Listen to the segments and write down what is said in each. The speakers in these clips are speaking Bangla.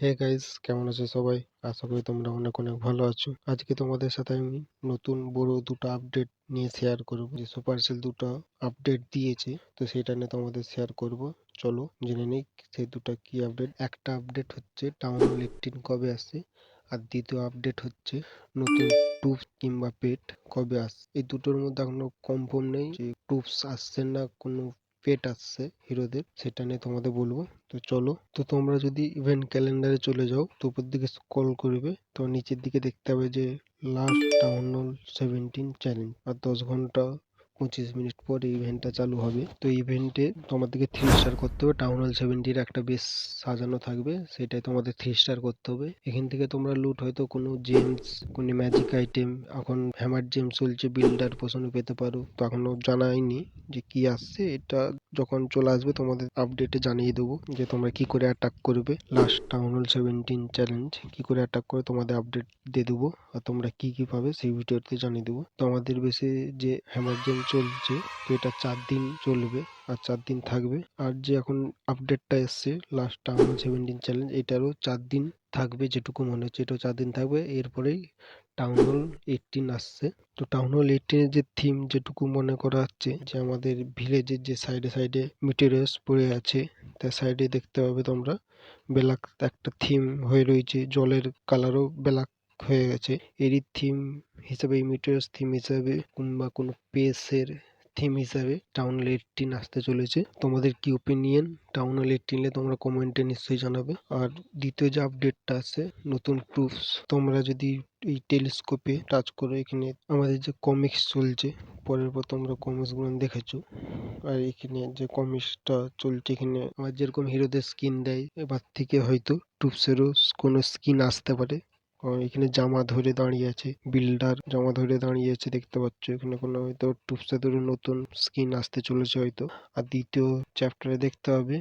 হে গাইস কেমন আছো সবাই? আশা করি তোমরা অনেক অনেক ভালো আছো। আজকে তোমাদের সাথে আমি নতুন বড় দুটো আপডেট নিয়ে শেয়ার করব। যে সুপারসেল দুটো আপডেট দিয়েছে, তো সেটা নিয়ে তোমাদের শেয়ার করব। চলো জেনে নিই সেই দুটো কি আপডেট একটা আপডেট হচ্ছে টাউন হল এইটিন কবে আসছে, আর দ্বিতীয় আপডেট হচ্ছে নতুন টুপস কিংবা পেট কবে আসছে। এই দুটোর মধ্যে এখনও কনফার্ম নেই যে টুপস আসছে না, কোনো পেট আসছে হিরোদের, সেটা নিয়ে তোমাদের বলব। তো চলো, তো তোমরা যদি ইভেন্ট ক্যালেন্ডারে চলে যাও, তো উপর দিকে স্ক্রল করবে, তো নিচের দিকে দেখতে হবে যে লাস্ট হল সেভেন্টিন চ্যালেঞ্জ আর দশ ঘণ্টা পঁচিশ মিনিট পর ইভেন্টটা চালু হবে। তো ইভেন্টে তোমাদেরকে থ্রি স্টার করতে হবে। টাউন হল সেভেন্টির একটা বেশ সাজানো থাকবে। সেটাই তোমাদের থ্রি স্টার করতে হবে। এখান থেকে তোমরা লুট হয়তো কোনো জেমস কোনো ম্যাজিক আইটেম এখন হ্যামার জেম চলছে বিল্ডার পোষণে পেতে পারো। তো এখনও জানাইনি যে কি আসছে। এটা যখন চলে আসবে তোমাদের আপডেটে জানিয়ে দেবো যে তোমরা কি করে অ্যাটাক করবে। Last town hall seventeen challenge কি করে অ্যাটাক করে তোমাদের আপডেট দিয়ে দেবো। আর তোমরা কি কি পাবে সেই ভিডিওতে জানিয়ে দেবো। তো আমাদের বেশি যে হ্যামার জেম চলছে, তো এটা চার দিন চলবে আর চার দিন থাকবে। আর যে এখন আপডেটটা এসছে লাস্ট টাউন সেভেন্টিন চ্যালেঞ্জ এটারও চার দিন থাকবে যেটুকু মনে হচ্ছে, এটাও চার দিন থাকবে। এরপরেই টাউন হল এইটিন আসছে। তো টাউন হল এইটিনের যে থিম যেটুকু মনে করা হচ্ছে, যে আমাদের ভিলেজের যে সাইডে সাইডে মেটেরিয়ালস পড়ে আছে, তার সাইডে দেখতে পাবে তোমরা। ব্ল্যাক একটা থিম হয়ে রয়েছে, জলের কালারও ব্ল্যাক হয়ে গেছে। এরই থিম হিসেবে, এই থিম হিসেবে কিংবা কোনো পেসের থিম হিসাবে টাউন হল এইটিন আসতে চলেছে। তোমাদের কি ওপিনিয়ন টাউন হল নিয়ে তোমরা কমেন্টে নিশ্চয়ই জানাবে। আর দ্বিতীয় যে আপডেটটা আছে, নতুন প্রুফস তোমরা যদি এই টেলিস্কোপে টাচ করো, এখানে আমাদের যে কমিক্স চলছে, পরের পর তোমরা কমিক্সগুলো দেখেছ। আর এখানে যে কমিক্সটা চলছে, এখানে আমার যেরকম হিরোদের স্কিন দেয়, এবার থেকে হয়তো টুপসেরও কোনো স্কিন আসতে পারে। কারণ এখানে জামা ধরে দাঁড়িয়ে আছে বিল্ডার জামা ধরে দাঁড়িয়ে আছে দেখতে পাচ্ছ। এখানে কোনো হয়তো টুপসেদেরও নতুন স্কিন আসতে চলেছে হয়তো। আর দ্বিতীয় চ্যাপ্টারে দেখতে হবে,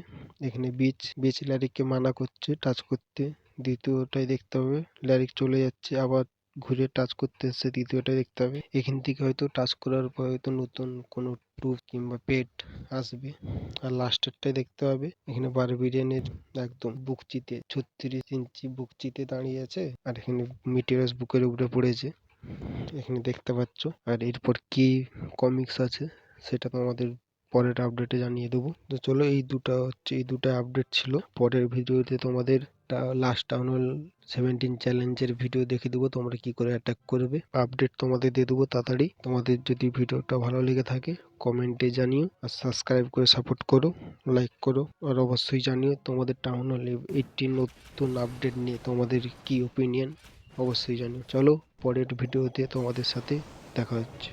এখানে বিচ বিচ ল্যারিককে মানা করছে টাচ করতে। দ্বিতীয়টাই দেখতে হবে ল্যারিক চলে যাচ্ছে, আবার ঘুরে টাচ করতে এসছে দ্বিতীয়টায় দেখতে হবে। এখান থেকে হয়তো টাচ করার পর হয়তো নতুন কোনো টুপ কিংবা পেট আসবে। আর লাস্টেরটায় দেখতে হবে। এখানে বারবিরিয়ানের একদম বুকচিতে ছত্রিশ ইঞ্চি বুকচিতে দাঁড়িয়ে আছে। আর এখানে মিটেরাস বুকের উপরে পড়েছে। এখানে দেখতে পাচ্ছ। আর এরপর কি কমিক্স আছে, সেটা তোমাদের পরের আপডেটে জানিয়ে দেবো। তো চলো এই দুটো হচ্ছে, এই দুটো আপডেট ছিল। পরের ভিডিওতে তোমাদের লাস্ট টাউন হল সেভেন্টিন চ্যালেঞ্জের ভিডিও দেখে দেবো, তোমরা কি করে অ্যাটাক করবে। আপডেট তোমাদের দিয়ে দেবো তাড়াতাড়ি। তোমাদের যদি ভিডিওটা ভালো লেগে থাকে কমেন্টে জানিও আর সাবস্ক্রাইব করে সাপোর্ট করো লাইক করো। আর অবশ্যই জানিও তোমাদের টাউন হল এইটটি নতুন আপডেট নিয়ে তোমাদের কি ওপিনিয়ন অবশ্যই জানিও। চলো পরের ভিডিওতে তোমাদের সাথে দেখা হচ্ছে।